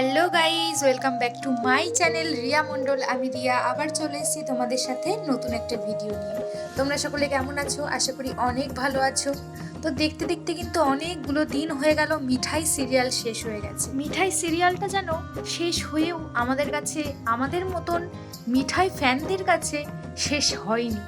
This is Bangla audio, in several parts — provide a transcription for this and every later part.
Hello guys welcome back to my channel Riya Mondal. আমি রিয়া, আবার চলে এসেছি তোমাদের সাথে নতুন একটা ভিডিও নিয়ে। তোমরা সকলে কেমন আছো? আশা করি অনেক ভালো আছো। তো দেখতে দেখতে কিন্তু অনেকগুলো দিন হয়ে গেল, মিঠাই সিরিয়াল শেষ হয়ে গেছে। মিঠাই সিরিয়ালটা যেন শেষ হয়েও আমাদের কাছে, আমাদের মতন মিঠাই ফ্যানদের কাছে শেষ হয়নি।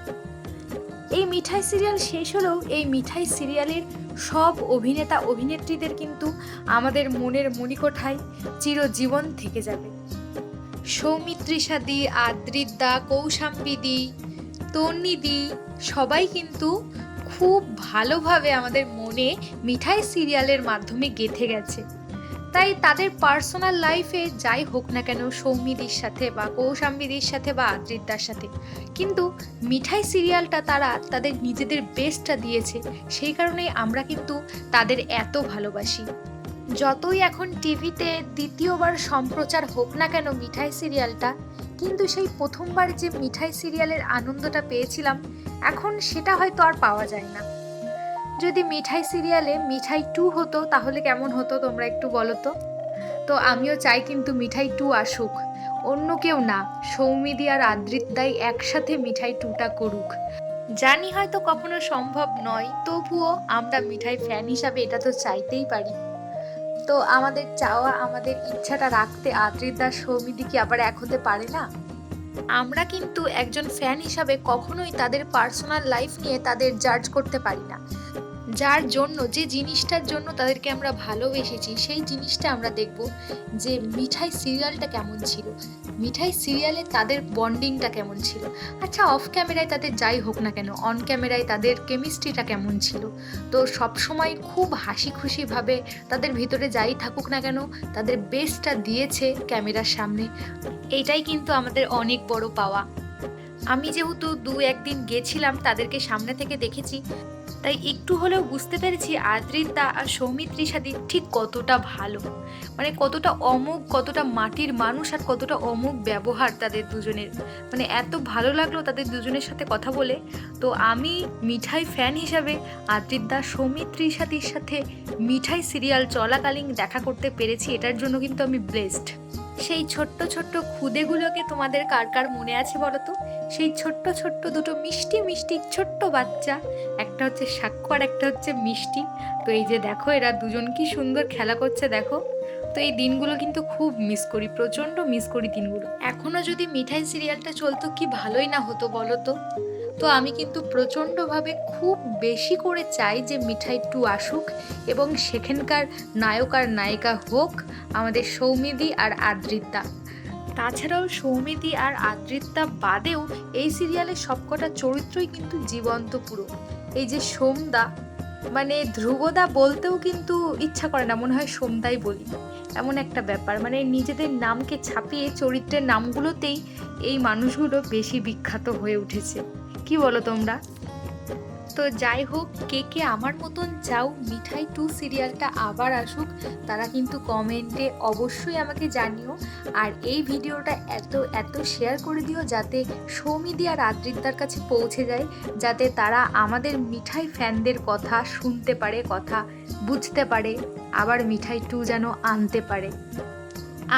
এই মিঠাই সিরিয়াল শেষ হলেও এই মিঠাই সিরিয়ালের সব অভিনেতা, অভিনেত্রীদের কিন্তু আমাদের মনের মণিকোঠায় চিরজীবন থেকে যাবে। সৌমিত্রিসাদি আদ্রিদা কৌশাম্বিদি তন্নিদি সবাই কিন্তু খুব ভালোভাবে আমাদের মনে মিঠাই সিরিয়ালের মাধ্যমে গেঁথে গেছে। তাই তাদের পার্সোনাল লাইফে যাই হোক না কেন সৌমিদির সাথে বা কৌশাম্বিদির সাথে বা আদ্রিদার সাথে। কিন্তু মিঠাই সিরিয়ালটা তারা তাদের নিজেদের বেস্টটা দিয়েছে, সেই কারণেই আমরা কিন্তু তাদের এত ভালোবাসি। যতই এখন টিভিতে দ্বিতীয়বার সম্প্রচার হোক না কেন মিঠাই সিরিয়ালটা কিন্তু সেই প্রথমবার যে মিঠাই সিরিয়ালের আনন্দটা পেয়েছিলাম, এখন সেটা হয়তো আর পাওয়া যায় না। যদি মিঠাই সিরিয়ালে মিঠাই টু হতো, তাহলে কেমন হতো তোমরা একটু বলো তো? তো আমিও চাই কিন্তু মিঠাই টু আসুক। অন্য কেউ না, সৌমিদি আর আদ্রিতাই একসাথে মিঠাই টুটা করুক। জানি হয়তো কখনো সম্ভব নয়, তবুও আমরা মিঠাই ফ্যান হিসাবে এটা তো চাইতেই পারি। তো আমাদের চাওয়া, আমাদের ইচ্ছাটা রাখতে আদ্রিতা সৌমিদি কি আবার এক হতে পারে না? আমরা কিন্তু একজন ফ্যান হিসাবে কখনোই তাদের পার্সোনাল লাইফ নিয়ে তাদের জাজ করতে পারি না। যার জন্য, যে জিনিসটার জন্য তাদেরকে আমরা ভালোবেসেছি, সেই জিনিসটা আমরা দেখব যে মিঠাই সিরিয়ালটা কেমন ছিল। মিঠাই সিরিয়ালে তাদের বন্ডিংটা কেমন ছিল। আচ্ছা অফ ক্যামেরায় তাদের যাই হোক না কেন, অন ক্যামেরায় তাদের কেমিস্ট্রিটা কেমন ছিল। তো সবসময় খুব হাসি খুশিভাবে তাদের ভিতরে যাই থাকুক না কেন, তাদের বেস্টটা দিয়েছে ক্যামেরার সামনে। এইটাই কিন্তু আমাদের অনেক বড় পাওয়া। আমি যেহেতু দু একদিন গেছিলাম তাদেরকে সামনে থেকে দেখেছি তাই একটু হলেও বুঝতে পেরেছি আদ্রিতা আর সৌমিত্রী সাথী ঠিক কতটা ভালো। মানে কতটা অমুক কতটা মাটির মানুষ আর কতটা অমুক ব্যবহার তাদের দুজনের। মানে এত ভালো লাগল তাদের দুজনের সাথে কথা বলে। তো আমি মিঠাই ফ্যান হিসাবে আদ্রিতা সৌমিত্রী সাথীর সাথে মিঠাই সিরিয়াল চলাকালীন দেখা করতে পেরেছি, এটার জন্য কিন্তু আমি ব্লেসড সেই ছোট্ট ছোট্ট খুদেগুলোকে তোমাদের কার কার মনে আছে বলো তো? সেই ছোট্ট ছোট্ট দুটো মিষ্টি মিষ্টি ছোট্ট বাচ্চা, একটা হচ্ছে সাক্ষ্য আর একটা হচ্ছে মিষ্টি। তো এই যে দেখো, এরা দুজন কি সুন্দর খেলা করছে দেখো। তো এই দিনগুলো কিন্তু খুব মিস করি, প্রচণ্ড মিস করি দিনগুলো। এখনও যদি মিঠাই সিরিয়ালটা চলতো কি ভালোই না হতো বলো তো? তো আমি কিন্তু প্রচণ্ডভাবে খুব বেশি করে চাই যে মিঠাই টু আসুক এবং সেখানকার নায়ক আর নায়িকা হোক আমাদের সৌমিদি আর আদ্রিতা। তাছাড়াও সৌমিদি আর আদ্রিতা বাদেও এই সিরিয়ালের সবকটা চরিত্রই কিন্তু জীবন্ত পুরো। এই যে সোমদা মানে ধ্রুবদা বলতেও কিন্তু ইচ্ছা করে না, মনে হয় সোমদাই বলি। এমন একটা ব্যাপার মানে নিজেদের নামকে ছাপিয়ে চরিত্রের নামগুলোতেই এই মানুষগুলো বেশি বিখ্যাত হয়ে উঠেছে। কি বলো তোমরা? তো যাই হোক, কে কে আমার মতন চাও মিঠাই টু সিরিয়ালটা আবার আসুক, তারা কিন্তু কমেন্টে অবশ্যই আমাকে জানিও। আর এই ভিডিওটা এত এত শেয়ার করে দিও যাতে সৌমিদি আর আদ্রিতার কাছে পৌঁছে যায়, যাতে তারা আমাদের মিঠাই ফ্যানদের কথা শুনতে পারে, কথা বুঝতে পারে, আবার মিঠাই টু যেন আনতে পারে।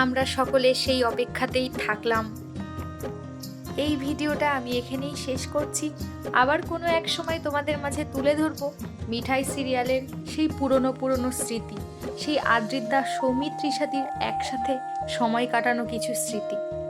আমরা সকলে সেই অপেক্ষাতেই থাকলাম। এই ভিডিওটা আমি এখানেই শেষ করছি। আবার কোনো এক সময় তোমাদের মাঝে তুলে ধরবো মিঠাই সিরিয়ালের সেই পুরনো পুরনো স্মৃতি, সেই আদ্রিদা সৌমিত্রী সাথীর একসাথে সময় কাটানো কিছু স্মৃতি।